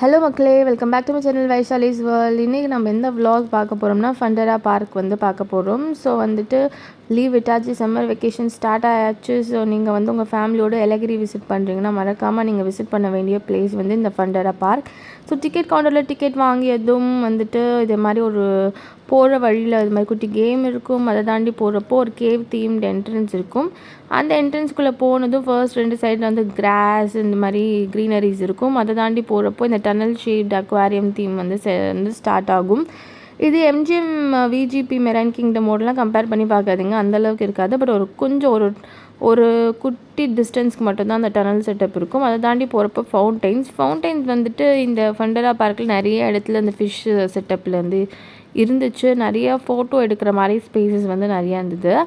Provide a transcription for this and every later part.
Hello மக்களே welcome back to my channel Vaishali's world இன்றைக்கி நம்ம எந்த விலாக் பார்க்க போகிறோம்னா ஃபண்டரா பார்க் வந்து பார்க்க போகிறோம் ஸோ வந்துட்டு லீவ் விட்டாச்சு சம்மர் வெக்கேஷன் ஸ்டார்ட் ஆயாச்சு. ஸோ நீங்கள் வந்து உங்கள் ஃபேமிலியோடு எலகிரி விசிட் பண்ணுறீங்கன்னா மறக்காமல் நீங்கள் விசிட் பண்ண வேண்டிய பிளேஸ் வந்து இந்த ஃபண்டரா பார்க் ஸோ டிக்கெட் கவுண்டரில் டிக்கெட் வாங்கியதும் வந்துட்டு இதே மாதிரி ஒரு போகிற வழியில் இது மாதிரி குட்டி கேம் இருக்கும். அதை தாண்டி போகிறப்போ ஒரு கேவ் தீம்டு என்ட்ரன்ஸ் இருக்கும். அந்த என்ட்ரன்ஸ்குள்ளே போனதும் ஃபர்ஸ்ட் ரெண்டு சைடில் வந்து கிராஸ் இந்த மாதிரி க்ரீனரிஸ் இருக்கும். அதை தாண்டி போகிறப்போ இந்த டனல் ஷேப்ட் அக்வாரியம் தீம் வந்து வந்து ஸ்டார்ட் ஆகும். இது எம்ஜிஎம் விஜிபி மெரைன் கிங்டமோடலாம் கம்பேர் பண்ணி பார்க்காதீங்க. அந்த அளவுக்கு இருக்காது. பட் ஒரு கொஞ்சம் ஒரு ஒரு குட்டி டிஸ்டன்ஸ்க்கு மட்டும்தான் அந்த டனல் செட்டப் இருக்கும். அதை தாண்டி போகிறப்ப ஃபவுண்டைன்ஸ் ஃபவுண்டைன்ஸ் வந்துட்டு இந்த ஃபண்டரா பார்க்கில் நிறைய இடத்துல அந்த ஃபிஷ் செட்டப்பில் வந்து இருந்துச்சு. நிறைய ஃபோட்டோ எடுக்கிற மாதிரி ஸ்பேசஸ் வந்து நிறையா இருந்தது.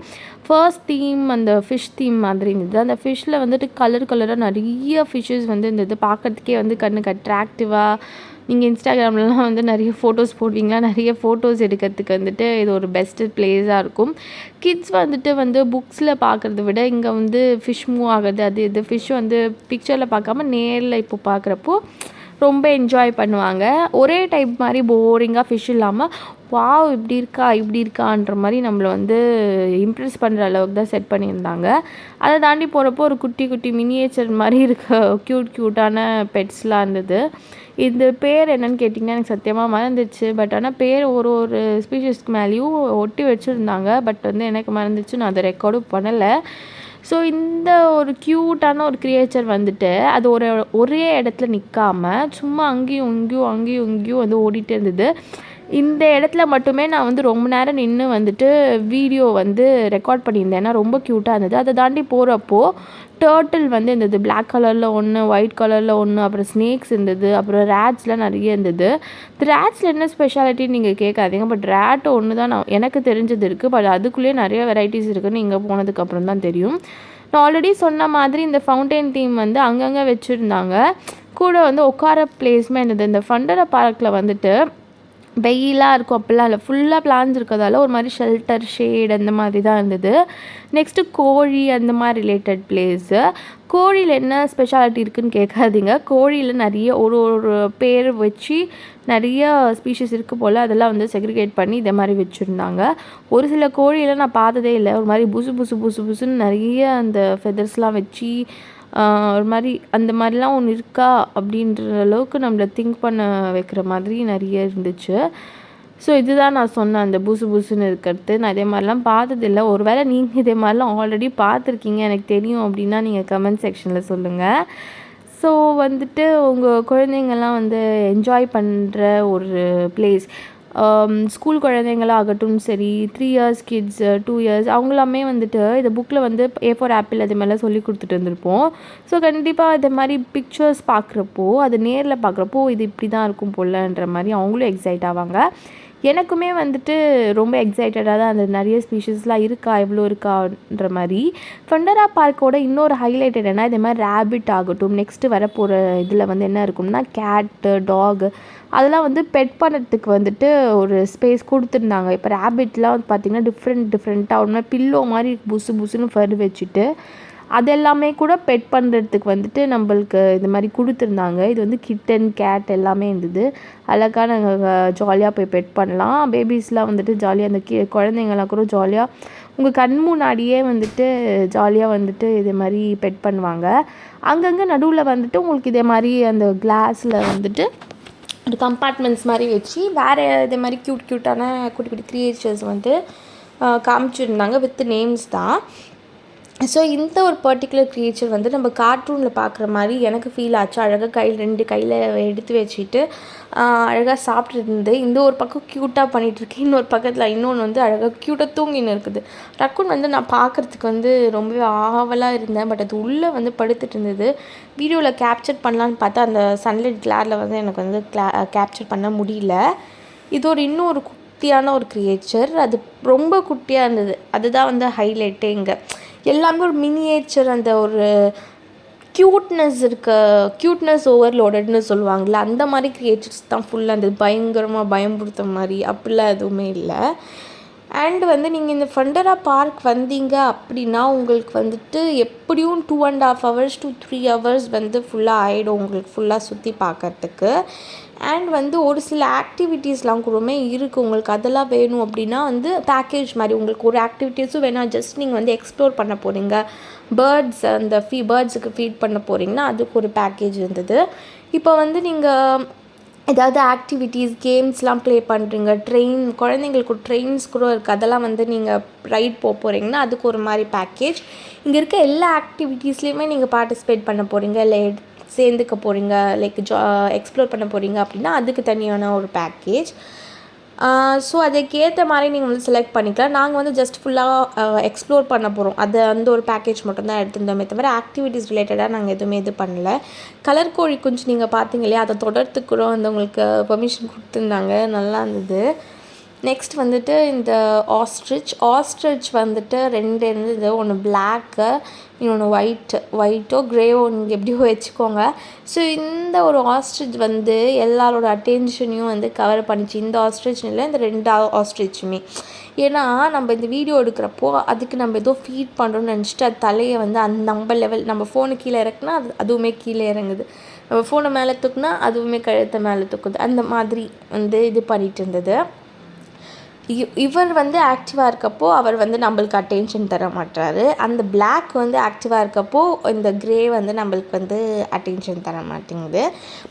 ஃபர்ஸ்ட் தீம் அந்த ஃபிஷ் தீம் மாதிரி இருந்தது. அந்த ஃபிஷ்ஷில் வந்துட்டு கலர் கலராக நிறைய ஃபிஷ்ஷஸ் வந்து இருந்தது. பார்க்கறதுக்கே வந்து கண்ணுக்கு அட்ராக்டிவாக நீங்கள் இன்ஸ்டாகிராம்லலாம் வந்து நிறைய ஃபோட்டோஸ் போடுவீங்களா? நிறைய ஃபோட்டோஸ் எடுக்கிறதுக்கு வந்துட்டு இது ஒரு பெஸ்ட்டு பிளேஸாக இருக்கும். கிட்ஸ் வந்துட்டு வந்து புக்ஸில் பார்க்குறத விட இங்கே வந்து ஃபிஷ் மூவ் ஆகிறது அது இது ஃபிஷ் வந்து பிக்சரில் பார்க்காம நேரில் இப்போ பார்க்குறப்போ ரொம்ப என்ஜாய் பண்ணுவாங்க. ஒரே டைப் மாதிரி போரிங்காக ஃபிஷ் இல்லாமல் வாவ் இப்படி இருக்கா இப்படி இருக்கான்ற மாதிரி நம்மளை வந்து இம்ப்ரெஸ் பண்ணுற அளவுக்கு தான் செட் பண்ணியிருந்தாங்க. அதை தாண்டி போகிறப்போ ஒரு குட்டி குட்டி மினியேச்சர் மாதிரி இருக்க க்யூட் க்யூட்டான பெட்ஸ்லாம் இருந்தது. இந்த பேர் என்னன்னு கேட்டிங்கன்னா எனக்கு சத்தியமாக மறந்துச்சு. பட் ஆனால் பேர் ஒரு ஒரு ஸ்பீஷஸ்க்கு மேலேயும் ஒட்டி வச்சுருந்தாங்க. பட் வந்து எனக்கு மறந்துச்சு. நான் அதை ரெக்கார்டும் பண்ணலை. ஸோ இந்த ஒரு க்யூட்டான ஒரு க்ரியேச்சர் வந்துட்டு அது ஒரு ஒரே இடத்துல நிற்காம சும்மா அங்கேயும் இங்கேயும் அங்கேயும் இங்கேயும் வந்து ஓடிட்டே இருந்தது. இந்த இடத்துல மட்டுமே நான் வந்து ரொம்ப நேரம் நின்று வந்துட்டு வீடியோ வந்து ரெக்கார்ட் பண்ணியிருந்தேன். ஏன்னா ரொம்ப க்யூட்டாக இருந்தது. அதை தாண்டி போகிறப்போ டேர்ட்டில் வந்து இருந்தது. பிளாக் கலரில் ஒன்று ஒயிட் கலரில் ஒன்று அப்புறம் ஸ்னேக்ஸ் இருந்தது அப்புறம் ரேட்ஸ்லாம் நிறைய இருந்தது. ரேட்ஸில் என்ன ஸ்பெஷாலிட்டின்னு நீங்கள் கேட்காதீங்க பட் ரேட் ஒன்று தான் நான் எனக்கு தெரிஞ்சது இருக்குது பட் அதுக்குள்ளேயே நிறைய வெரைட்டிஸ் இருக்குன்னு இங்கே போனதுக்கப்புறம் தான் தெரியும். நான் ஆல்ரெடி சொன்ன மாதிரி இந்த ஃபவுண்டைன் தீம் வந்து அங்கங்கே வச்சுருந்தாங்க. கூட வந்து உட்கார பிளேஸ்மே இருந்தது. இந்த ஃபண்டரா பார்க்கில் வந்துட்டு வெயிலாக இருக்கும் அப்படிலாம் இல்லை. ஃபுல்லாக பிளான்ஸ் இருக்கிறதால ஒரு மாதிரி ஷெல்டர் ஷேட் அந்த மாதிரி தான் இருந்தது. நெக்ஸ்ட்டு கோழி அந்த மாதிரி ரிலேட்டட் பிளேஸு கோழியில் என்ன ஸ்பெஷாலிட்டி இருக்குதுன்னு கேட்காதீங்க. கோழியில் நிறைய ஒரு ஒரு பேர் வச்சு நிறைய ஸ்பீஷிஸ் இருக்குது போல் அதெல்லாம் வந்து செக்ரிகேட் பண்ணி இதை மாதிரி வச்சுருந்தாங்க. ஒரு சில கோழியெல்லாம் நான் பார்த்ததே இல்லை. ஒரு மாதிரி புசு புசு புசு புசுன்னு நிறைய அந்த ஃபெதர்ஸ்லாம் வச்சு ஒரு மாதிரி அந்த மாதிரிலாம் ஒன்று இருக்கா அப்படின்ற அளவுக்கு நம்மளை திங்க் பண்ண வைக்கிற மாதிரி நிறைய இருந்துச்சு. ஸோ இதுதான் நான் சொன்னேன் அந்த புசு புசுன்னு இருக்கிறது. நான் இதே மாதிரிலாம் பார்த்ததில்ல. ஒருவேளை நீங்கள் இதே மாதிரிலாம் ஆல்ரெடி பார்த்துருக்கீங்க எனக்கு தெரியும் அப்படின்னா நீங்கள் கமெண்ட் செக்ஷனில் சொல்லுங்கள் ஸோ வந்துட்டு உங்கள் குழந்தைங்கள்லாம் வந்து என்ஜாய் பண்ணுற ஒரு பிளேஸ் Um, ஸ்கூல் குழந்தைங்களாகட்டும் சரி three years kids two years அவங்களாமே வந்துட்டு இந்த புக்கில் வந்து ஏ ஃபார் ஆப்பிள் அது மாதிரிலாம் சொல்லி கொடுத்துட்டு இருந்திருப்போம். ஸோ கண்டிப்பாக இது மாதிரி பிக்சர்ஸ் பார்க்குறப்போ அது நேரில் பார்க்குறப்போ இது இப்படி தான் இருக்கும் போலன்ற மாதிரி அவங்களும் எக்ஸைட் ஆவாங்க. எனக்குமே வந்துட்டு ரொம்ப எக்ஸைட்டடாக தான் அந்த நிறைய ஸ்பீஷஸ்லாம் இருக்கா எவ்வளோ இருக்கான்ற மாதிரி. ஃபண்டரா பார்க்கோட இன்னொரு ஹைலைட் என்னென்னா இதே மாதிரி ரேபிட் ஆகட்டும் நெக்ஸ்ட்டு வரப்போகிற இதில் வந்து என்ன இருக்கும்னா கேட்டு டாக் அதெல்லாம் வந்து பெட் பண்ணுறதுக்கு வந்துட்டு ஒரு ஸ்பேஸ் கொடுத்துருந்தாங்க. இப்போ ரேபிட்லாம் வந்து பார்த்திங்கன்னா டிஃப்ரெண்ட் டிஃப்ரெண்ட்டாக ஒன்று பில்லோ மாதிரி புசு புசுன்னு ஃபர் வச்சுட்டு அது எல்லாமே கூட பெட் பண்ணுறதுக்கு வந்துட்டு நம்மளுக்கு இது மாதிரி கொடுத்துருந்தாங்க. இது வந்து கிட்டன் கேட் எல்லாமே இருந்தது. அழகாக நாங்கள் ஜாலியாக போய் பெட் பண்ணலாம். பேபிஸ்லாம் வந்துட்டு ஜாலியாக அந்த கி குழந்தைங்கலாம் கூட ஜாலியாக உங்கள் கண் முன்னாடியே வந்துட்டு ஜாலியாக வந்துட்டு இதே மாதிரி பெட் பண்ணுவாங்க. அங்கங்கே நடுவில் வந்துட்டு உங்களுக்கு இதே மாதிரி அந்த கிளாஸில் வந்துட்டு ஒரு கம்பார்ட்மெண்ட்ஸ் மாதிரி வச்சு வேறு இதே மாதிரி க்யூட் க்யூட்டான குட்டி குட்டி க்ரியேச்சர்ஸ் வந்து காமிச்சிருந்தாங்க வித் நேம்ஸ் தான். ஸோ இந்த ஒரு பர்டிகுலர் க்ரியேச்சர் வந்து நம்ம கார்ட்டூனில் பார்க்குற மாதிரி எனக்கு ஃபீல் ஆச்சு. அழகாக கையில் ரெண்டு கையில் எடுத்து வச்சுட்டு அழகாக சாப்பிட்டுட்டு இருந்து இந்த ஒரு பக்கம் க்யூட்டாக பண்ணிகிட்ருக்கு இன்னொரு பக்கத்தில் இன்னொன்று வந்து அழகாக க்யூட்டாக தூங்கின்னு இருக்குது. ரக்குன் வந்து நான் பார்க்குறதுக்கு வந்து ரொம்பவே ஆவலாக இருந்தேன். பட் அது உள்ளே வந்து படுத்துட்டு இருந்தது. வீடியோவில் கேப்சர் பண்ணலான்னு பார்த்தா அந்த சன்லைட் கிளாரில் வந்து எனக்கு வந்து கிளா கேப்சர் பண்ண முடியல. இது ஒரு இன்னும் ஒரு குட்டியான ஒரு க்ரியேச்சர் அது ரொம்ப குட்டியாக இருந்தது. அதுதான் வந்து ஹைலைட்டே இங்கே. எல்லாமே ஒரு மினியேச்சர் அந்த ஒரு க்யூட்னஸ் இருக்க க்யூட்னஸ் ஓவர்லோடட்னு சொல்லுவாங்கள்ல அந்த மாதிரி க்ரியேச்சர்ஸ் தான் ஃபுல்லாக அந்த பயங்கரமாக பயம்படுத்த மாதிரி அப்படிலாம் எதுவுமே இல்லை. அண்ட் வந்து நீங்கள் இந்த ஃபண்டரா பார்க் வந்தீங்க அப்படின்னா உங்களுக்கு வந்துட்டு எப்படியும் two and half hours two three hours வந்து ஃபுல்லாக ஆகிடும் உங்களுக்கு ஃபுல்லாக சுற்றி பார்க்குறதுக்கு. அண்ட் வந்து ஒரு சில ஆக்டிவிட்டீஸ்லாம் கூடமே இருக்குது உங்களுக்கு அதெல்லாம் வேணும் அப்படின்னா வந்து பேக்கேஜ் மாதிரி உங்களுக்கு ஒரு ஆக்டிவிட்டீஸும் வேணாம் ஜஸ்ட் நீங்கள் வந்து எக்ஸ்ப்ளோர் பண்ண போகிறீங்க பேர்ட்ஸ் அந்த ஃபீ பேர்ட்ஸுக்கு ஃபீட் பண்ண போகிறீங்கன்னா அதுக்கு ஒரு பேக்கேஜ் இருந்தது. இப்போ வந்து நீங்கள் ஏதாவது ஆக்டிவிட்டீஸ் கேம்ஸ்லாம் ப்ளே பண்ணுறீங்க ட்ரெயின் குழந்தைங்களுக்கு ட்ரெயின்ஸ் கூட இருக்குது அதெல்லாம் வந்து நீங்கள் ரைட் போக போகிறீங்கன்னா அதுக்கு ஒரு மாதிரி பேக்கேஜ் இங்கே இருக்க எல்லா ஆக்டிவிட்டீஸ்லேயுமே நீங்கள் பார்ட்டிசிபேட் பண்ண போகிறீங்க இல்லை சேர்ந்துக்க போகிறீங்க லைக் ஜா எக்ஸ்ப்ளோர் பண்ண போகிறீங்க அப்படின்னா அதுக்கு தனியான ஒரு பேக்கேஜ் ஸோ அதுக்கேற்ற மாதிரி நீங்கள் வந்து செலக்ட் பண்ணிக்கலாம். நாங்கள் வந்து ஜஸ்ட் ஃபுல்லாக எக்ஸ்ப்ளோர் பண்ண போகிறோம் அது அந்த ஒரு பேக்கேஜ் மட்டும்தான் எடுத்திருந்தோமே தவிர ஆக்டிவிட்டீஸ் ரிலேட்டடாக நாங்கள் எதுவுமே இது பண்ணல. கலர் கோழி குஞ்சு நீங்கள் பார்த்தீங்க இல்லையா அதை தொடர்த்து கூட வந்து உங்களுக்கு பெர்மிஷன் கொடுத்துருந்தாங்க. நல்லா இருந்தது. நெக்ஸ்ட் வந்துட்டு இந்த ஆஸ்ட்ரிச் ஆஸ்ட்ரிச் வந்துட்டு ரெண்டு இருந்தது ஒன்று பிளாக்கு இன்னொன்று ஒயிட் ஒயிட்டோ க்ரேவோ நீங்கள் எப்படியோ வச்சுக்கோங்க. ஸோ இந்த ஒரு ஆஸ்ட்ரிச் வந்து எல்லாரோட அட்டென்ஷனையும் வந்து கவர் பண்ணிச்சு. இந்த ஆஸ்ட்ரிச் இல்லை இந்த ரெண்டு ஆஸ்ட்ரிச்சுமே ஏன்னா நம்ம இந்த வீடியோ எடுக்கிறப்போ அதுக்கு நம்ம ஏதோ ஃபீட் பண்ணுறோம்னு நினச்சிட்டு அது தலையை வந்து அந்த நம்ம லெவல் நம்ம ஃபோனு கீழே இறக்குனா அது அதுவுமே கீழே இறங்குது. நம்ம ஃபோனை மேலே தூக்குனா அதுவுமே கழுத்தை மேலே தூக்குது. அந்த மாதிரி வந்து இது பண்ணிகிட்டு இருந்தது. இவர் வந்து ஆக்டிவாக இருக்கப்போ அவர் வந்து நம்மளுக்கு அட்டென்ஷன் தர மாட்டார் அந்த பிளாக் வந்து ஆக்டிவாக இருக்கப்போ இந்த க்ரே வந்து நம்மளுக்கு வந்து அட்டென்ஷன் தர மாட்டேங்குது.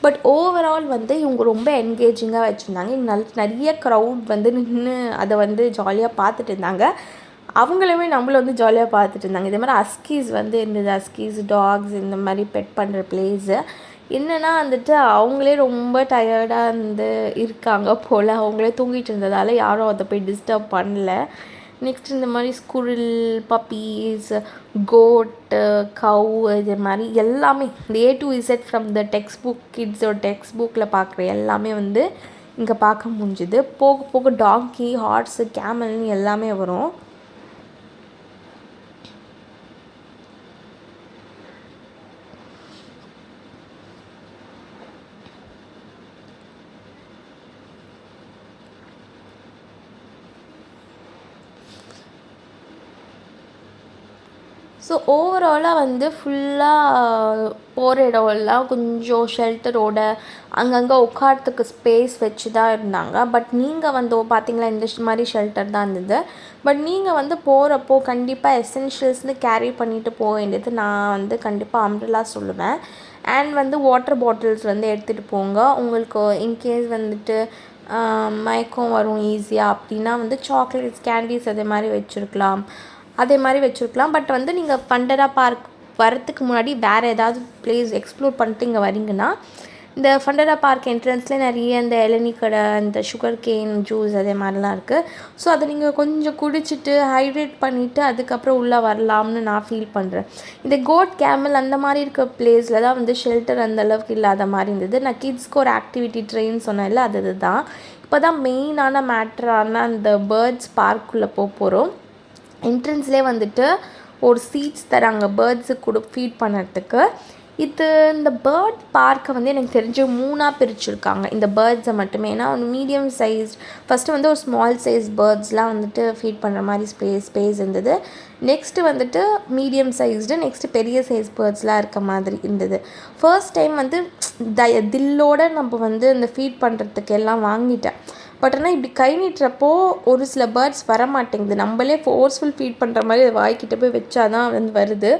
பட் ஓவரால் வந்து இவங்க ரொம்ப என்கேஜிங்காக வச்சுருந்தாங்க. இங்கே நல்ல நிறைய க்ரௌட் வந்து நின்று அதை வந்து ஜாலியாக பார்த்துட்டு இருந்தாங்க. அவங்களுமே நம்மள வந்து ஜாலியாக பார்த்துட்டு இருந்தாங்க. இதே மாதிரி அஸ்கீஸ் வந்து இருந்தது அஸ்கீஸ் டாக்ஸ் இந்த மாதிரி பெட் பண்ணுற பிளேஸு என்னென்னா வந்துட்டு அவங்களே ரொம்ப டயர்டாக இருந்து இருக்காங்க போல். அவங்களே தூங்கிட்டு இருந்ததால் யாரும் அதை போய் டிஸ்டர்ப் பண்ணல. நெக்ஸ்ட் இந்த மாதிரி ஸ்குரில் பப்பீஸ் கோட்டு கவு இது மாதிரி எல்லாமே இந்த A to Z from the text book கிட்ஸோட text புக்கில் பார்க்குற எல்லாமே வந்து இங்கே பார்க்க முடிஞ்சுது. போக போக டாங்கி ஹார்ஸு கேமல்னு எல்லாமே வரும். ஸோ ஓவராலாக வந்து ஃபுல்லாக போகிற இடம்லாம் கொஞ்சம் ஷெல்டரோட அங்கங்கே உட்காரத்துக்கு ஸ்பேஸ் வச்சு தான் இருந்தாங்க. பட் நீங்கள் வந்து பார்த்தீங்களா இந்த மாதிரி ஷெல்டர் தான் இருந்தது. பட் நீங்கள் வந்து போகிறப்போ கண்டிப்பாக எசென்ஷியல்ஸ்னு கேரி பண்ணிட்டு போக வேண்டியது நான் வந்து கண்டிப்பாக அம்ரலா சொல்லுவேன். அண்ட் வந்து வாட்டர் பாட்டில்ஸ் வந்து எடுத்துகிட்டு போங்க. உங்களுக்கு இன்கேஸ் வந்துட்டு மயக்கம் வரும் ஈஸியாக அப்படின்னா வந்து சாக்லேட்ஸ் கேண்டீஸ் அதே மாதிரி வச்சுருக்கலாம். அதே மாதிரி வச்சுருக்கலாம். பட் வந்து நீங்கள் ஃபண்டரா பார்க் வரத்துக்கு முன்னாடி வேறு ஏதாவது ப்ளேஸ் எக்ஸ்ப்ளோர் பண்ணிட்டு இங்கே வரீங்கன்னா இந்த ஃபண்டரா பார்க் என்ட்ரன்ஸில் நிறைய இந்த இளநீ கடை இந்த சுகர் கேன் ஜூஸ் அதே மாதிரிலாம் இருக்குது ஸோ அதை நீங்கள் கொஞ்சம் குடிச்சிட்டு ஹைட்ரேட் பண்ணிவிட்டு அதுக்கப்புறம் உள்ளே வரலாம்னு நான் ஃபீல் பண்ணுறேன் இந்த கோட் கேமல் அந்த மாதிரி இருக்க பிளேஸில் தான் வந்து ஷெல்டர் அந்த அளவுக்கு இல்லாத மாதிரி இருந்தது. நான் கிட்ஸ்க்கு ஒரு ஆக்டிவிட்டி ட்ரெயின் சொன்னேன்ல அது இதுதான். இப்போ தான் மெயினான மேட்ரான அந்த பேர்ட்ஸ் பார்க்குள்ளே போக போகிறோம் என்ட்ரன்ஸ்லேயே வந்துட்டு ஒரு சீட்ஸ் தராங்க பேர்ட்ஸுக்கு கூட ஃபீட் பண்ணுறதுக்கு இது இந்த பேர்ட் பார்க்கை வந்து எனக்கு தெரிஞ்சு மூணாக பிரிச்சுருக்காங்க. இந்த பேர்ட்ஸை மட்டுமே. ஏன்னா ஒரு மீடியம் சைஸ் ஃபஸ்ட்டு வந்து ஒரு ஸ்மால் சைஸ் பேர்ட்ஸ்லாம் வந்துட்டு ஃபீட் பண்ணுற மாதிரி ஸ்பேஸ் ஸ்பேஸ் இருந்தது. நெக்ஸ்ட்டு வந்துட்டு மீடியம் சைஸ்டு நெக்ஸ்ட்டு பெரிய சைஸ் பேர்ட்ஸ்லாம் இருக்க மாதிரி இருந்தது. ஃபர்ஸ்ட் டைம் வந்து த தில்லோடு நம்ம வந்து இந்த ஃபீட் பண்ணுறதுக்கு எல்லாம் வாங்கிட்டேன். பட் ஆனால் இப்படி கை நீட்டுறப்போ ஒரு சில பேர்ட்ஸ் வர மாட்டேங்குது நம்மளே ஃபோர்ஸ்ஃபுல் ஃபீட் பண்ணுற மாதிரி அதை வாய்க்கிட்ட போய் வச்சா தான் வந்து வருது.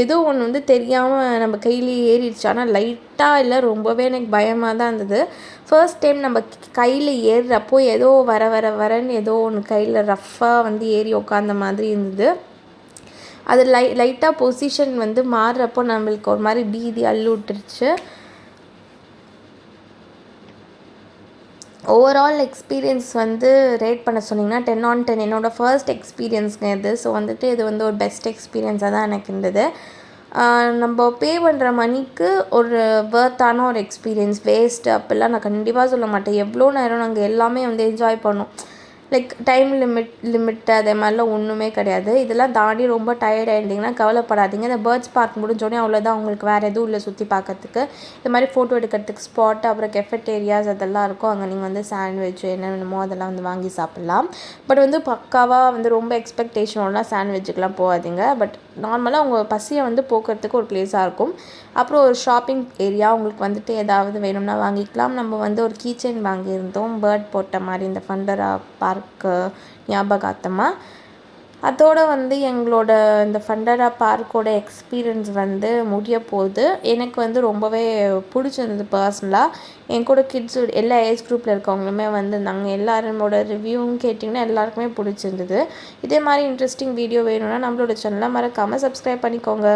ஏதோ ஒன்று வந்து தெரியாமல் நம்ம கையிலேயே ஏறிடுச்சு. ஆனால் லைட்டாக இல்லை ரொம்பவே எனக்கு பயமாக தான் இருந்தது. ஃபர்ஸ்ட் டைம் நம்ம கையில் ஏறுறப்போ ஏதோ வர வர வரன்னு ஏதோ ஒன்று கையில் ரஃப்பாக வந்து ஏறி உட்காந்த மாதிரி இருந்தது. அது லை லைட்டாக பொசிஷன் வந்து மாறுறப்போ நம்மளுக்கு ஒரு மாதிரி பீதி அள்ளு விட்டுருச்சு. ஓவரால் எக்ஸ்பீரியன்ஸ் வந்து ரேட் பண்ண சொன்னிங்கன்னா டென் ஆன் டென் என்னோடய ஃபர்ஸ்ட் எக்ஸ்பீரியன்ஸ்ங்க இது. ஸோ வந்துட்டு இது வந்து ஒரு பெஸ்ட் எக்ஸ்பீரியன்ஸாக தான் எனக்கு இருந்தது. நம்ம பே பண்ணுற மணிக்கு ஒரு வேர்த்தான ஒரு எக்ஸ்பீரியன்ஸ் வேஸ்ட்டு அப்படிலாம் நான் கண்டிப்பாக சொல்ல மாட்டேன். எவ்வளோ நேரம் நாங்கள் எல்லாமே வந்து என்ஜாய் பண்ணோம். லைக் டைம் லிமிட் லிமிட் அதே மாதிரிலாம் ஒன்றுமே கிடையாது. இதெல்லாம் தாண்டி ரொம்ப டயர்ட் ஆகிட்டிங்கன்னா கவலைப்படாதீங்க. இந்த பேர்ட்ஸ் பார்க் முடிஞ்சோடனே அவ்வளோதான் உங்களுக்கு வேறு எதுவும் இல்லை சுற்றி பார்க்கறதுக்கு. இந்த மாதிரி ஃபோட்டோ எடுக்கிறதுக்கு ஸ்பாட் அப்புறம் கெஃபெட்டேரியாஸ் அதெல்லாம் இருக்கும். அங்கே நீங்கள் வந்து சாண்ட்விச் என்ன வேணுமோ அதெல்லாம் வந்து வாங்கி சாப்பிட்லாம். பட் வந்து பக்காவாக வந்து ரொம்ப எக்ஸ்பெக்டேஷனோடலாம் சாண்ட்விச்சுக்கெலாம் போகாதீங்க. பட் நார்மலாக உங்கள் பசியை வந்து போக்குறதுக்கு ஒரு பிளேஸாக இருக்கும். அப்புறம் ஒரு ஷாப்பிங் ஏரியா உங்களுக்கு வந்துட்டு ஏதாவது வேணும்னா வாங்கிக்கலாம். நம்ம வந்து ஒரு கீச்செயின் வாங்கியிருந்தோம். பேர்ட் போட்ட மாதிரி இந்த ஃபண்டரா பார்க்கு ஞாபகார்த்தமாக அதோட வந்து எங்களோட இந்த ஃபண்டரா பார்க்கோட எக்ஸ்பீரியன்ஸ் வந்து முடிய போகுது. எனக்கு வந்து ரொம்பவே பிடிச்சிருந்தது பர்சனலாக என் கூட கிட்ஸ் எல்லா ஏஜ் குரூப்பில் இருக்கவங்களுமே வந்து நாங்கள் எல்லாரோட ரிவ்யூவும் கேட்டிங்கன்னா எல்லாருக்குமே பிடிச்சிருந்தது. இதே மாதிரி இன்ட்ரெஸ்டிங் வீடியோ வேணும்னா நம்மளோட சேனலை மறக்காமல் சப்ஸ்கிரைப் பண்ணிக்கோங்க.